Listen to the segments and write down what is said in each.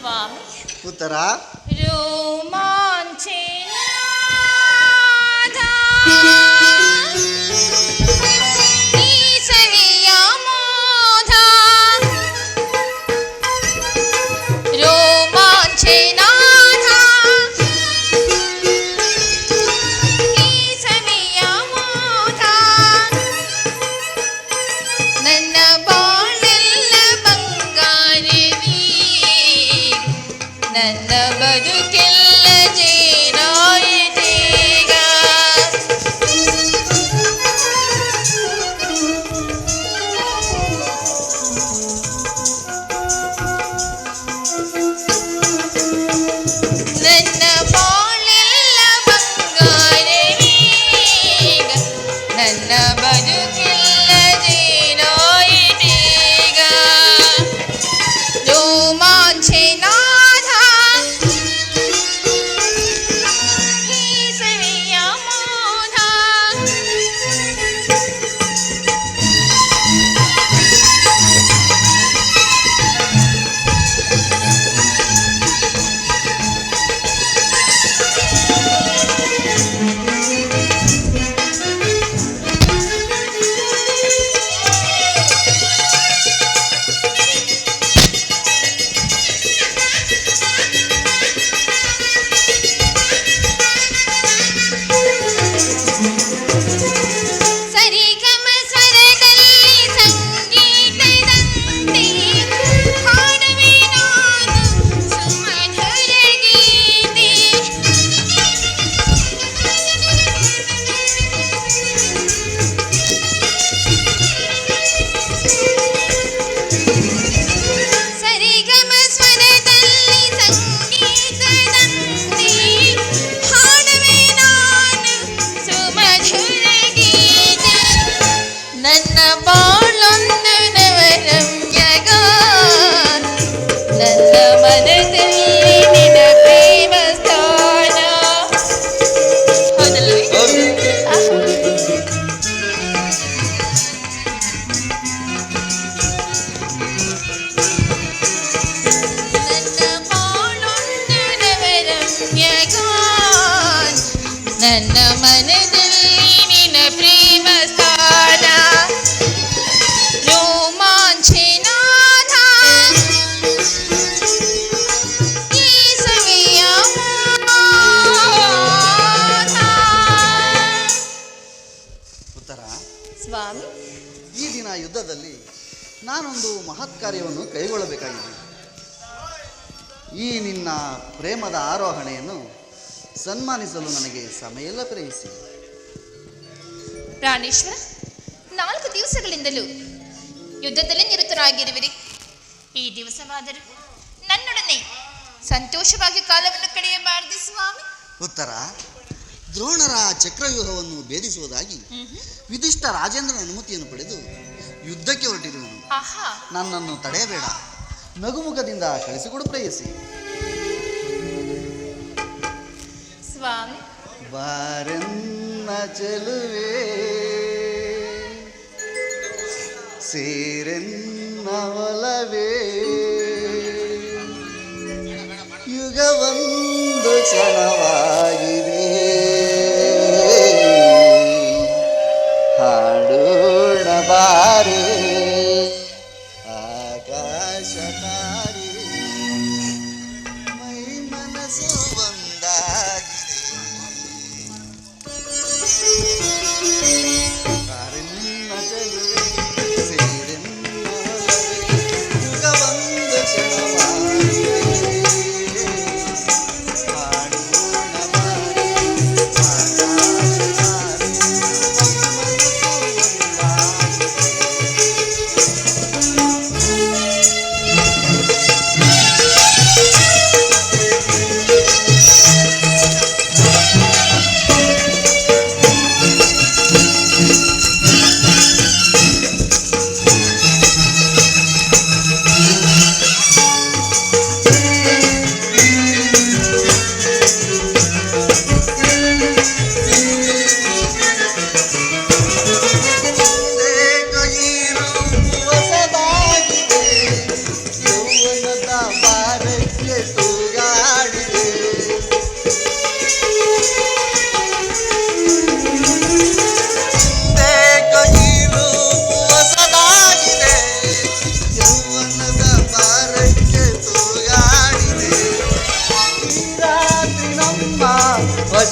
ಸ್ವಾಮಿ ಉತ್ತರ ರೋಮಾಂಚನಾದ ನನ್ನ ನನ್ನ ಮನದಲ್ಲಿ ನಿನ್ನ ಪ್ರೇಮ ಸ್ಥಾನ. ರೋಮಾಂಚನಾದ. ಉತ್ತರ. ಸ್ವಾಮಿ. ಈ ದಿನ ಯುದ್ಧದಲ್ಲಿ ನಾನೊಂದು ಮಹತ್ ಕಾರ್ಯವನ್ನು ಕೈಗೊಳ್ಳಬೇಕಾಗಿದೆ. ಈ ನಿನ್ನ ಪ್ರೇಮದ ಆರೋಹಣೆಯನ್ನು ಸನ್ಮಾನಿಸಲು ನನಗೆ ಸಮಯ ಲಭಿಸಿ ಪ್ರಾಣೇಶ್ವರ ನಾಲ್ಕು ದಿವಸಗಳಿಂದಲೂ ಯುದ್ಧದಲ್ಲಿ ನಿರತರಾಗಿರುವಿರಿ. ಈ ದಿವಸವಾದರೂ ನನ್ನೊಡನೆ ಸಂತೋಷವಾಗಿ ಕಾಲವನ್ನು ಕಳೆಯಬಾರದು ಸ್ವಾಮಿ. ಉತ್ತರ ದ್ರೋಣರ ಚಕ್ರವ್ಯೂಹವನ್ನು ಭೇದಿಸುವುದಾಗಿ ವಿಧಿಷ್ಟ ರಾಜೇಂದ್ರನ ಅನುಮತಿಯನ್ನು ಪಡೆದು ಯುದ್ಧಕ್ಕೆ ಹೊರಟಿರುವನು. ನನ್ನನ್ನು ತಡೆಯಬೇಡ. ನಗುಮುಖದಿಂದ ಕಳಿಸಿಕೊಡು ಪ್ರೇಯಸಿ. ಬಾರನ್ನ ಚೆಲುವೆ ಸೇರೆನ್ನ ಒಲವೇ ಯುಗವೊಂದು ಕ್ಷಣವಾಗಿದೆ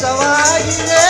ಸವಾಗಿದೆ